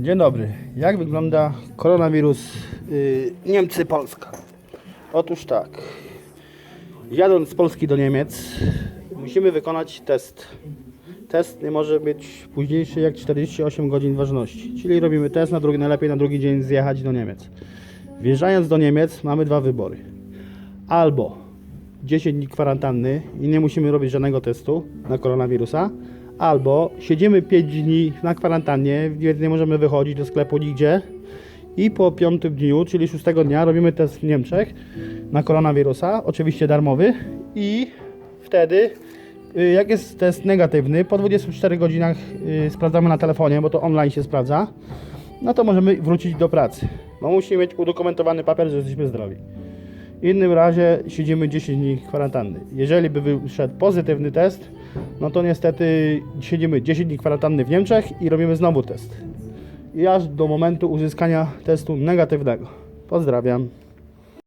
Dzień dobry. Jak wygląda koronawirus yy, Niemcy-Polska? Otóż tak. Jadąc z Polski do Niemiec, musimy wykonać test. Test nie może być późniejszy jak 48 godzin ważności. Czyli robimy test, na drugi, najlepiej na drugi dzień zjechać do Niemiec. Wjeżdżając do Niemiec mamy dwa wybory. Albo 10 dni kwarantanny i nie musimy robić żadnego testu na koronawirusa, albo siedzimy 5 dni na kwarantannie, nie możemy wychodzić do sklepu nigdzie i po piątym dniu, czyli szóstego dnia robimy test w Niemczech na koronawirusa, oczywiście darmowy i wtedy y, jak jest test negatywny, po 24 godzinach y, sprawdzamy na telefonie, bo to online się sprawdza, no to możemy wrócić do pracy. No musimy mieć udokumentowany papier, że jesteśmy zdrowi. W innym razie siedzimy 10 dni kwarantanny. Jeżeli by wyszedł pozytywny test, no to niestety siedzimy 10 dni kwarantanny w Niemczech i robimy znowu test. I aż do momentu uzyskania testu negatywnego. Pozdrawiam.